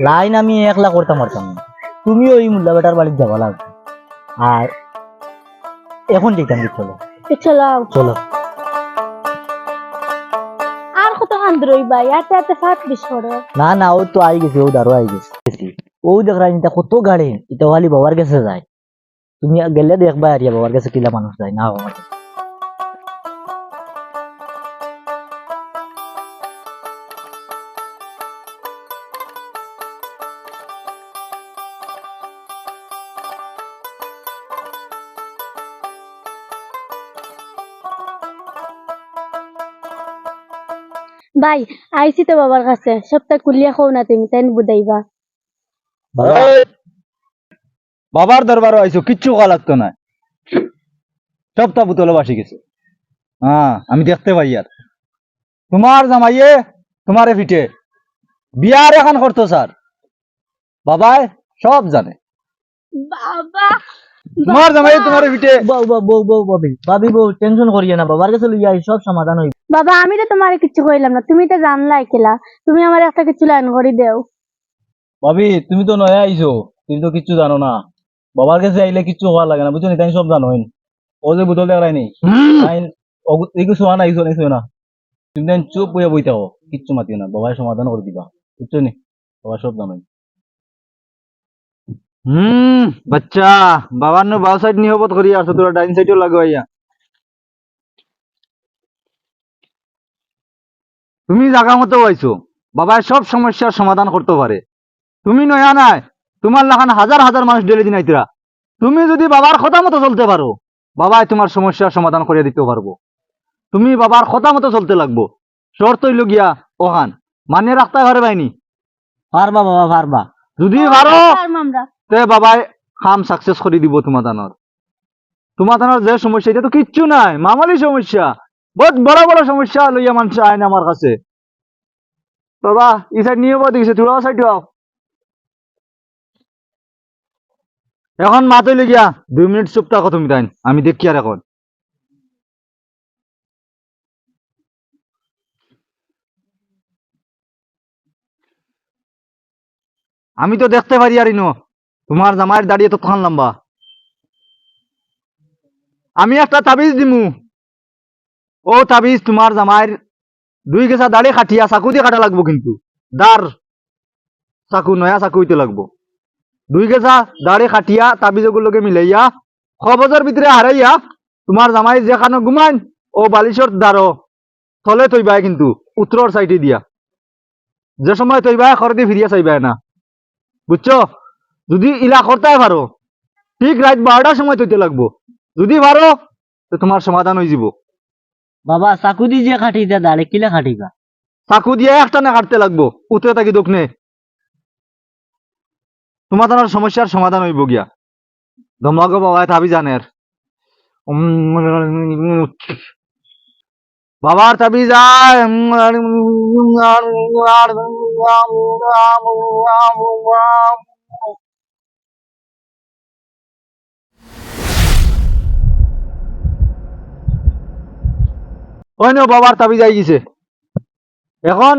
Line আমি একলা করতাম পারতাম না তুমিও ওই মুল্লা বেটার বাড়িতে যাবা লাগবে আর এখন যেতাম কি চলো। চলাও চলো। আর কত ইয়াতে ফাট না না ও তো আই গেছে ও দারো আই গেছে। ও দেখ রাজনীতি কত গাড়ি এটা খালি বাবার কাছে যায়। তুমি গেলে দেখবা আর বাবার কাছে কিলা মানুষ যায় না আমার ভাই আইছি তো বাবার কাছে। সপ্তাহ কুলিয়া খাও না তুমি তাই বুঝাইবা। বাবা বাবার দরবারও আইছো কিচ্ছু কোয়া লাগতো না। সবটা বুতলে বাসি গেছে। হ্যাঁ আমি দেখতে পাই আর তোমার জামাইয়ে তোমারে ফিটে বিয়ার এখন করতো স্যার। বাবাই সব জানে। বাবা তোমার জামাই তোমারে ফিটে বউ বউ বউ বউ ভাবি ভাবি বউ টেনশন করিয়ে না। বাবার কাছে লইয়া আই, সব সমাধান হইব। বাবা আমি তো তোমার কিছু কইলাম না। তুমি তো জানলাই খেলা। তুমি আমার একটা কিছু লাইন করে দেও। ভাবি তুমি তো নয়া আইছো। তুমি তো কিচ্ছু জানো না। বাবার কাছে আইলে কিচ্ছু হওয়া লাগে না। বুঝছ নি তাই সব জানো হইন ও যে বুতল দেখাই নি আইন এগুলো শোয়া না আইছো নাইছো না তুমি তাই চুপ বইয়া বইতে হো কিচ্ছু মাতিও না। বাবার সমাধান করে দিবা। বুঝছ নি? বাবা সব জানো। হুম বাচ্চা। বাবার নো বাও সাইড নিহবত করি আসো। তোরা ডাইন সাইডও লাগাইয়া তুমি জাগা মতো আইছো বাবার সব সমস্যার সমাধান করতে পারে তুমি নয়া নাই। তোমার লাখান হাজার হাজার মানুষ ডেলি দিন আইতরা তুমি যদি বাবার কথা মতো চলতে পারো বাবাই তোমার সমস্যার সমাধান করে দিতে পারব। তুমি বাবার কথা মতো চলতে লাগবো। শর্ত হইল গিয়া ওখান। মানে রাখতে পারে বাইনি পারবা বাবা পারবা যদি পারো তে বাবাই কাম সাকসেস করে দিব তোমার দানোর তোমার যে সমস্যা এটা তো কিচ্ছু নাই। মামুলি সমস্যা। বহুত বড় বড় সমস্যা লইয়া মানুষ আইন আমার কাছে। বাবা এই সাইড নিয়ে বদি গেছে তোরাও সাইড এখন মাত গিয়া দুই মিনিট চুপ থাকো তুমি তাই আমি দেখি আর এখন। আমি তো দেখতে পারি আর ইনো, তোমার জামাইয়ের দাঁড়িয়ে তো তখন লম্বা। আমি একটা তাবিজ দিমু। ও তাবিজ, তোমার জামাইয়ের দুই গেছা দাড়ি খাটিয়া চাকু দিয়ে কাটা লাগবো কিন্তু। দার চাকু নয়া চাকু হইতে লাগবো। দুই গেছা দাড়ি খাটিয়া তাবিজ ওগুলোকে মিলাইয়া খবজের ভিতরে হারাইয়া তোমার জামাই যেখানে ঘুমাইন ও বালিশর দাঁড়ো থলে তৈবাই কিন্তু উত্তর সাইডে দিয়া। যে সময় তৈবাই খরদি ফিরিয়া চাইবাই না। বুঝছ? যদি ইলা করতে পারো ঠিক রাত বারোটার সময় তৈতে লাগবো। যদি পারো তো তোমার সমাধান হয়ে যাব। বাবা, চাকু দি যে দিয়া দাঁড়ে কিলা খাটিবা চাকু দিয়ে একটা না কাটতে লাগবো, উতরে থাকি দোকনে তোমার তোমার সমস্যার সমাধান হইব গিয়া। ধমলাগো বাবা তাবি জানের বাবার তাবি যায়। নো বাবার তাবি যাই গেছে এখন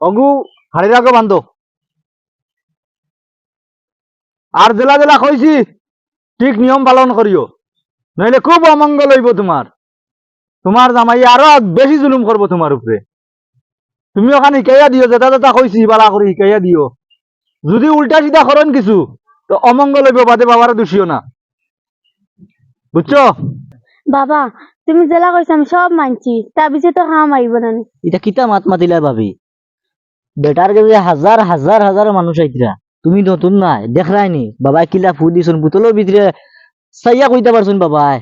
অগু হাড়ির আগে বান্ধ। আর জেলা জেলা কইছি ঠিক নিয়ম পালন করিও নইলে খুব অমঙ্গল হইব তোমার তোমার জামাই আরও বেশি জুলুম করব তোমার উপরে তুমি ওখানে শিকাইয়া দিও যেটা যেটা কইছি বালা করে শিকাইয়া দিও। যদি উল্টা সিধা করেন কিছু, তো অমঙ্গল হইব, বাদে বাবারে দোষিও না। বুঝছ বাবা তুমি জেলা কইছো আমি সব মানছি। তা বিছে তো খাম আইব না? এটা কিতা মাত মাতিলা ভাবি? বেটার কাছে হাজার হাজার হাজার মানুষ আইতরা তুমি নতুন নাই দেখরাই নি। বাবা কিলা ফু দিছুন বুতলের ভিতরে সাইয়া কইতে পারছুন বাবাই।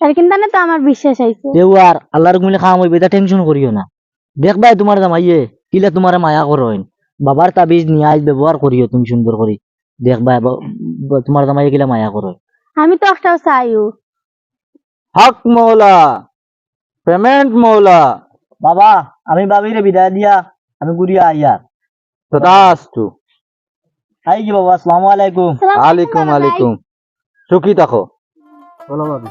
আর কিন্তু না তো আমার বিশ্বাস আইছে তেও আর আল্লাহর গুমিলে খাম হইবে এটা টেনশন করিও না। দেখবাই তোমার জামাইয়ে কিলা তোমার মায়া করইন বাবার তাবিজ নিয়ে আজ ব্যবহার করিও তুমি সুন্দর করি দেখবাই তোমার জামাইয়ে কিলা মায়া করই আমি তো একটাও চাইও। হক মৌলা পেমেন্ট মৌলা। বাবা আমি বাবিরে বিদায় দিয়া আমি গুড়িয়া আইয়া। তথাস্তু আই কি বাবা আসসালামু আলাইকুম। আলাইকুম আলাইকুম সুখী থাকো। বলো বাবি।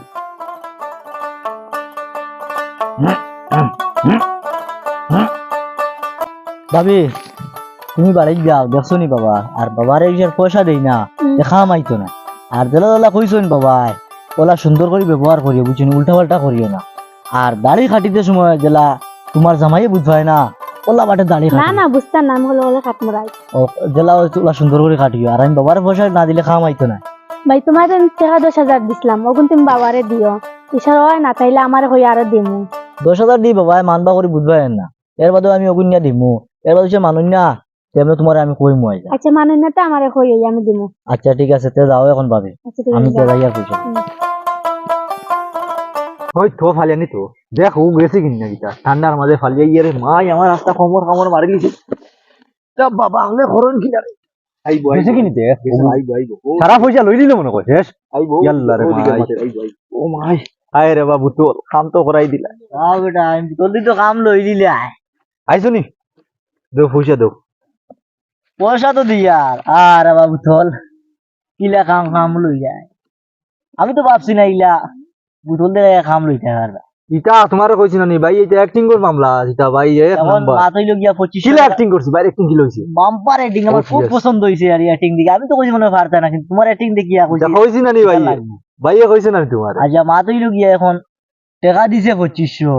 ভাবি তুমি বাড়ি যাও দেখছ নি বাবা? আর বাবার এই পয়সা দেই না দেখা মাইতো না। আর দেলা দেলা কইছো নি বাবা ওলা সুন্দর করে ব্যবহার করিও উল্টা পাল্টা করিও না। আর দাড়ি খাটিতে সময় জেলা তোমার জামাইয়ে বুঝবাই না? ওলা বাটে দাড়ি না না বুঝতাম নাম হলো হলে খাট মরাই ও জেলা ওলা সুন্দর করে খাটিও। আর আমি বাবার পয়সা না দিলে খাওয়া মাইতো না। ভাই তোমার টাকা দশ হাজার দিছিলাম ওগুন তুমি বাবারে দিও। ইশার হয় না তাইলে আমার হয়ে আরও দিমু। দশ হাজার দি বাবা মানবা করে বুঝবাই না। এর বাদেও আমি ওগুন অগুন্যা দিমু। এর বাদে সে মানুষ না। তেমনি তোমার আমি কইমু আইলা। আচ্ছা মানে না তো আমার হয়ে আমি দিমু। আচ্ছা ঠিক আছে তে যাও এখন পাবে আচ্ছা আমি তে যাও। যাই আর পয়সা ওই তো ফালিয়ানি তো। দেখ ও গেছে কিনা গিটা ঠান্ডার মাঝে ফালিয়ে গিয়ে রে মাই আমার রাস্তা কমর কামড় মারি দিছে। তা বাবা হলে খরণ কি জানে আইবো গেছে কিনি তে? আইবো আইবো। সারা পয়সা লই দিলে মনে কয়? শেষ? আইবো ইয়াল্লা রে মাই ও মাই আয় রে বাবু তো কাম তো করাই দিলা। যাও বেটা আমি তো কাম লই দিলে আয়। আইছো নি দেও পয়সা দেও পয়সা তো দিয়ার আর। বাবু থল কিলা কাম কাম লই যায়। আমি তো ভাবছি না ইলা বুতল দে কাম লইতে পারবা। ইটা তোমার কইছি না নি ভাই এটা অ্যাক্টিং কর মামলা ইটা ভাই এক এখন নাম্বার। মাথায় লগিয়া পঁচিশ কিলা অ্যাক্টিং করছি ভাই অ্যাক্টিং কি লইছি বাম্পার এডিং আমার খুব পছন্দ হয়েছে আর এডিং দিকে আমি তো কইছি মনে পারতা না কিন্তু তোমার এডিং দেখিয়া কইছি। এটা কইছি না নি ভাই। ভাইয়ে কইছে না তোমার। আচ্ছা মাথায় লগিয়া এখন টাকা দিছে পঁচিশশো।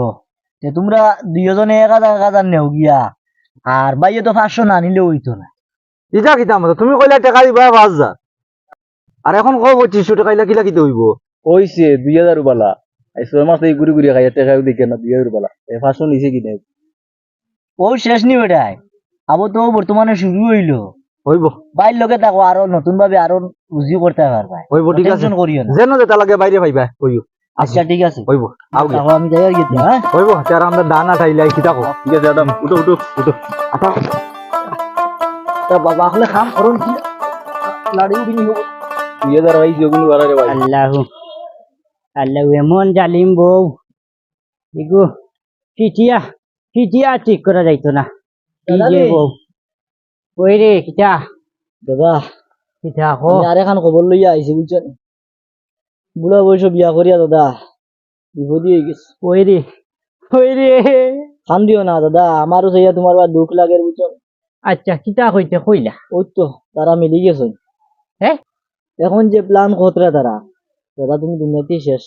তে তোমরা দুইজনে এক হাজার এক হাজার নেও গিয়া। আর বাইয়ে তো পাঁচশো না নিলে হইতো না। ইটা কিতা মতো তুমি কইলা টাকা দিবা পাঁচ হাজার আর এখন কব পঁচিশশো টাকা ইলা কিলা কিতে হইব? কইছে দুই হাজার বালা এই ছয় মাস এই ঘুরি ঘুরি খাই টেকাও দেখে না দুই হাজার বালা এই ফাঁসও নিছে কিনে। ও শেষ নি বেটাই। আবো তো বর্তমানে শুরু হইল। হইব। বাইর লগে থাকো আরও নতুন ভাবে আরও বুঝি করতে পারবা হইব ঠিক আছে। টেনশন করিও না। যেন যেটা লাগে বাইরে পাইবা হইব আচ্ছা ঠিক আছে। হইব আও আমি যাই আর গেছি হ্যাঁ হইব তার আমরা দানা ঠাইলাই কিতা কো ঠিক আছে আদাম। উঠো উঠো উঠো। আটা তা বাবা কাম করুন। কি লাড়ি উড়িনি হব দুই হাজার ভাই যেগুলো বাড়ারে ভাই। আল্লাহ আল্লাহ এমন জালিম বউ। ঠিক করা যাইতো না। বউ। ওই রে কিটা? দাদা কিটা হো আমি আর এখন খবর লইয়া আইছি বুঝছেন? বুড়া বয়স বিয়া করিয়া দাদা বিপদই হয়ে গেছে। ওই রে ওই রে। খান না দাদা। আমারও সেইয়া তোমার বা দুঃখ লাগে বুঝছেন? আচ্ছা কিতা হইতে কইলা? ওই তো তারা মিলি গেছে হ্যাঁ? এখন যে প্ল্যান খতরা তারা? দাদা তুমি দুনিয়াতেই শেষ।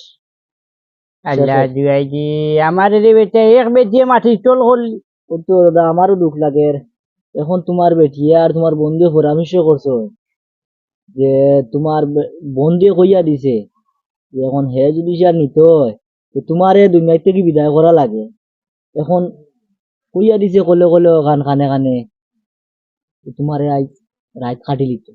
আল্লাহ। জুয়াই দি আমার রে বেটা এক বেটি মাটি চল করলি। ওই তো দাদা আমারও দুঃখ লাগে। এখন তোমার বেটিয়া আর তোমার বন্ধু পরামর্শ করছ। যে তোমার বন্ধু কইয়া দিছে যে এখন হে যদি সে নিত তোমার এ দুনিয়া থেকে বিদায় করা লাগে। এখন কইয়া দিছে কলে কলে গান কানে কানে। তো তোমার আজ রাত কাটি লিত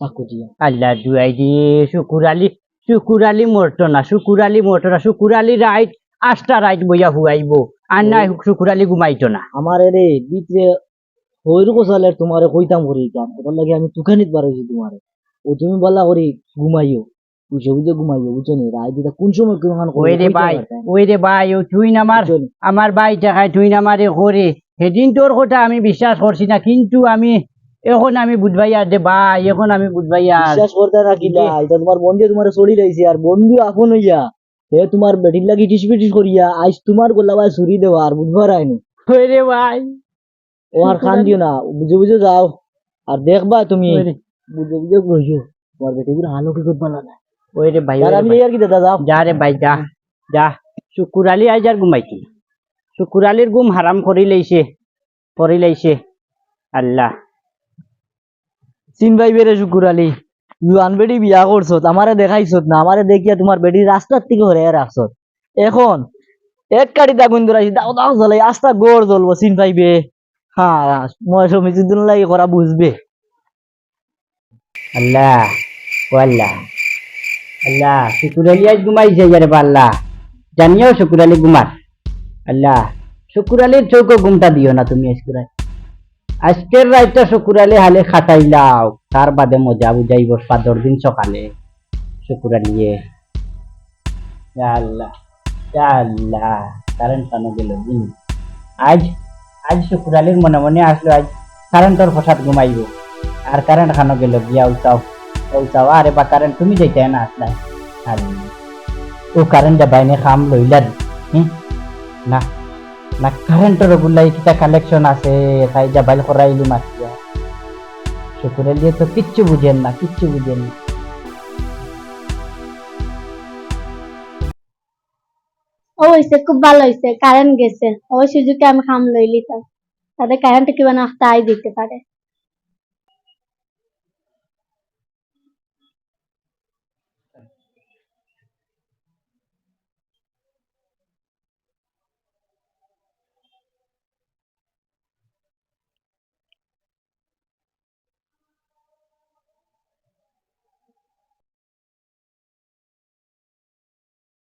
চাকু দিয়া। আল্লাহ জুয়াই দি শুকুরালি শুকুরালি মরতো না শুকুরালি মরতো না শুকুরালি রাইট আটটা রাইট বইয়া হুয়াইব। আর না শুকুরালি ঘুমাইতো না। আমার রে ভিতরে হইরু কোসালে তোমারে কইতাম করি কাম ওটার লাগে আমি তুকানিত পারছি তোমারে। ও তুমি বলা করি ঘুমাইও। বুঝে বুঝে ঘুমাইও বুঝছ নি রাত দিটা কোন সময় কোন ওই রে ভাই ওই রে ভাই ও তুই আমার আমার ভাই টাকায় তুই আমারে করে। সেদিন তোর কথা আমি বিশ্বাস করছি না কিন্তু আমি এখন আমি বুঝবাই আর দে ভাই এখন আমি বুঝবাই আর বিশ্বাস করতে না তোমার বন্ধু তোমার চলি রইছে আর বন্ধু আপন হইয়া হে তোমার বেটির লাগি টিস পিটিস করিয়া আজ তোমার গোলা ভাই চুরি দেওয়া আর বুঝবার আইনি। রে ভাই ও আর খান দিও না বুঝে বুঝে যাও। আর দেখবা তুমি বুঝে বুঝে রইও তোমার বেটিগুলো হালো কি করবা না ওই রে ভাই আর আমি। আর কি দাদা যাও। যা রে ভাই যা যা। শুকুরালি আজ আর ঘুমাইছি শুকুরালির ঘুম হারাম করি লাইছে করি লাইছে আল্লাহ। চিন ভাই বেড়ে শুকুর আলী জুয়ান বেটি বিয়া করছ আমারে দেখাইছত না আমারে দেখিয়া তোমার বেটি রাস্তার থেকে হরে রাখছত এখন, এক কাটি দাগুন ধরাইছি দাও দাও জ্বলাই আস্তা গোড় জ্বলবো চিন পাইবে হ্যাঁ মই সমিতির লাগি করা বুঝবে। আল্লাহ ও আল্লাহ। আল্লাহ শুকুরালি আজ ঘুমাইছে যারে আল্লাহ। জানিও শুকুরালি ঘুমার আল্লাহ, শুকুরালির চৌকো ঘুমটা দিও না তুমি আজকে আজকের রাতটা শুকুরালি হালে খাটাইলাও তার বাদে মজা বুঝাইব পাদর দিন সকালে। শুকুরালিয়ে, ইয়া আল্লাহ কারেন্ট কেন গেল আজ আজ শুকুরালির মনে মনে আসলো, আজ কারেন্টর হঠাৎ ঘুমাইব। আর কারেন্ট খানো গেল, গিয়া উঠাও উঠাও। আরে বা কারেন্ট তুমি যাইতে না আসলে আর ও কারেন্ট যাবাইনে খাম লইলার হুম? না না কারেন্টর গুলাই কিটা কালেকশন আছে, তাই যা বাইল করাইলি মাতিয়া শুকুরে দিয়ে তো কিচ্ছু বুঝেন না, কিচ্ছু বুঝেন না। ও খুব ভালো হয়েছে কারেন্ট গেছে। ওই সুযোগে আমি খাম লইলি তো তাদের কারেন্ট কিবা না, তাই দিতে পারে